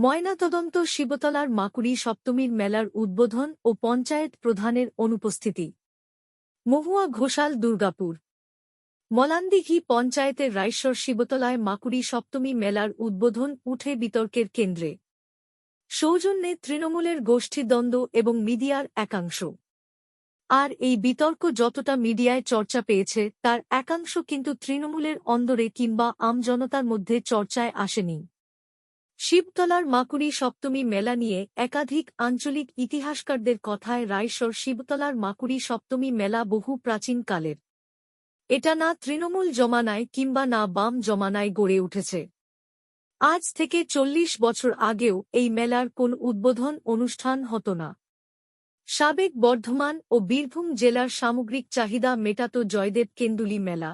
ময়নাতদন্ত শিবতলার মাকুড়ি সপ্তমীর মেলার উদ্বোধন ও পঞ্চায়েত প্রধানের অনুপস্থিতি। মহুয়া ঘোষাল, দুর্গাপুর। মলান্দিঘি পঞ্চায়েতের রাইশ্বর শিবতলায় মাকুড়ি সপ্তমী মেলার উদ্বোধন উঠে বিতর্কের কেন্দ্রে। সৌজন্যে তৃণমূলের গোষ্ঠীদ্বন্দ্ব এবং মিডিয়ার একাংশ। আর এই বিতর্ক যতটা মিডিয়ায় চর্চা পেয়েছে, তার একাংশ কিন্তু তৃণমূলের অন্দরে কিংবা আমজনতার মধ্যে চর্চায় আসেনি। শিবতলার মাকুড়ি সপ্তমী মেলা নিয়ে একাধিক আঞ্চলিক ইতিহাসকারদের কথায় রায়শ্বর শিবতলার মাকুড়ি সপ্তমী মেলা বহু প্রাচীন কালের। এটা না তৃণমূল জমানায় কিংবা না বাম জমানায় গড়ে উঠেছে। আজ থেকে চল্লিশ বছর আগেও এই মেলার কোন উদ্বোধন অনুষ্ঠান হতো না। সাবেক বর্ধমান ও বীরভূম জেলার সামগ্রিক চাহিদা মেটাত জয়দেব কেন্দুলি মেলা।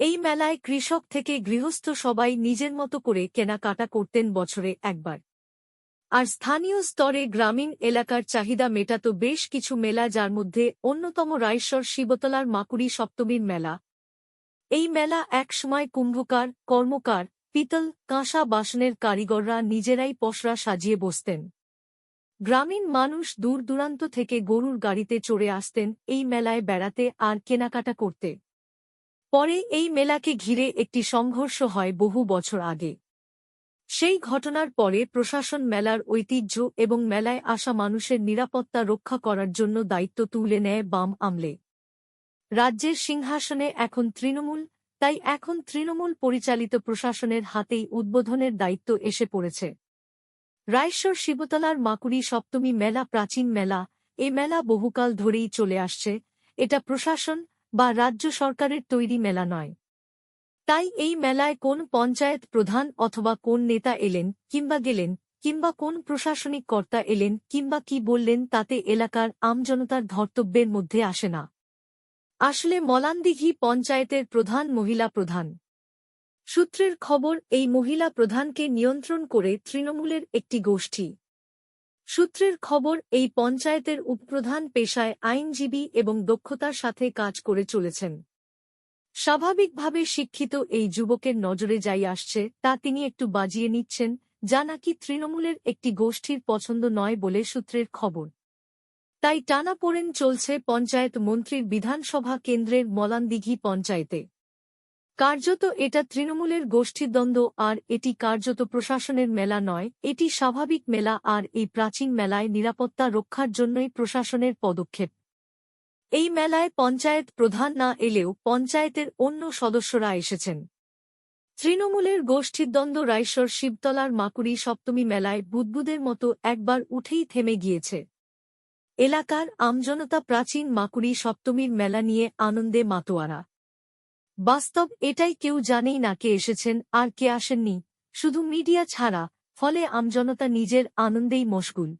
এই মেলায় কৃষক থেকে গৃহস্থ সবাই নিজের মতো করে কেনাকাটা করতেন বছরে একবার। আর স্থানীয় স্তরে গ্রামীণ এলাকার চাহিদা মেটাত বেশ কিছু মেলা যার মধ্যে অন্যতম রাইশ্বর শিবতলার মাকুড়ি সপ্তমীর মেলা। এই মেলা একসময় কুম্ভকার, কর্মকার, পিতল, কাঁসা বাসনের কারিগররা নিজেরাই পশরা সাজিয়ে বসতেন। গ্রামীণ মানুষ দূর দূরান্ত থেকে গরুর গাড়িতে চড়ে আসতেন এই মেলায় বেড়াতে আর কেনাকাটা করতে। পরে এই মেলাকে ঘিরে একটি সংঘর্ষ হয় বহু বছর আগে। সেই ঘটনার পরে প্রশাসন মেলার ঐতিহ্য এবং মেলায় আসা মানুষের নিরাপত্তা রক্ষা করার জন্য দায়িত্ব তুলে নেয় বাম আমলে। রাজ্যের সিংহাসনে এখন তৃণমূল, তাই এখন তৃণমূল পরিচালিত প্রশাসনের হাতেই উদ্বোধনের দায়িত্ব এসে পড়েছে। রায়শ্বর শিবতলার মাকুড়ি সপ্তমী মেলা প্রাচীন মেলা, এ মেলা বহুকাল ধরেই চলে আসছে। এটা প্রশাসন বা রাজ্য সরকারের তৈরি মেলা নয়। তাই এই মেলায় কোন পঞ্চায়েত প্রধান অথবা কোন নেতা এলেন কিংবা গেলেন কিংবা কোন প্রশাসনিক কর্তা এলেন কিংবা কি বললেন তাতে এলাকার আমজনতার ধর্তব্যের মধ্যে আসে না। আসলে মলানদিঘি পঞ্চায়েতের প্রধান মহিলা প্রধান। সূত্রের খবর, এই মহিলা প্রধানকে নিয়ন্ত্রণ করে তৃণমূলের একটি গোষ্ঠী। সূত্রের খবর, এই পঞ্চায়েতের উপপ্রধান পেশায় আইনজীবী এবং দক্ষতার সাথে কাজ করে চলেছেন। স্বাভাবিকভাবে শিক্ষিত এই যুবকের নজরে যাই আসছে, তা তিনি একটু বাজিয়ে নিচ্ছেন, যা নাকি তৃণমূলের একটি গোষ্ঠীর পছন্দ নয় বলে সূত্রের খবর। তাই টানাপোড়েন চলছে পঞ্চায়েত মন্ত্রীর বিধানসভা কেন্দ্রের মলানদিঘি পঞ্চায়েতে। কার্যত এটা তৃণমূলের গোষ্ঠীদ্বন্দ্ব, আর এটি কার্যত প্রশাসনের মেলা নয়, এটি স্বাভাবিক মেলা, আর এই প্রাচীন মেলায় নিরাপত্তা রক্ষার জন্যই প্রশাসনের পদক্ষেপ। এই মেলায় পঞ্চায়েত প্রধান না এলেও পঞ্চায়েতের অন্য সদস্যরা এসেছেন। তৃণমূলের গোষ্ঠীদ্বন্দ্ব রাইশ্বর শিবতলার মাকুড়ি সপ্তমী মেলায় বুদ্বুদের মতো একবার উঠেই থেমে গিয়েছে। এলাকার আমজনতা প্রাচীন মাকুড়ি সপ্তমীর মেলা নিয়ে আনন্দে মাতোয়ারা। বাস্তব এটাই কেউ জানেই না কে এসেছেন আর কে আসেননি। শুধু মিডিয়া ছাড়া, ফলে আমজনতা নিজের আনন্দেই মশগুল।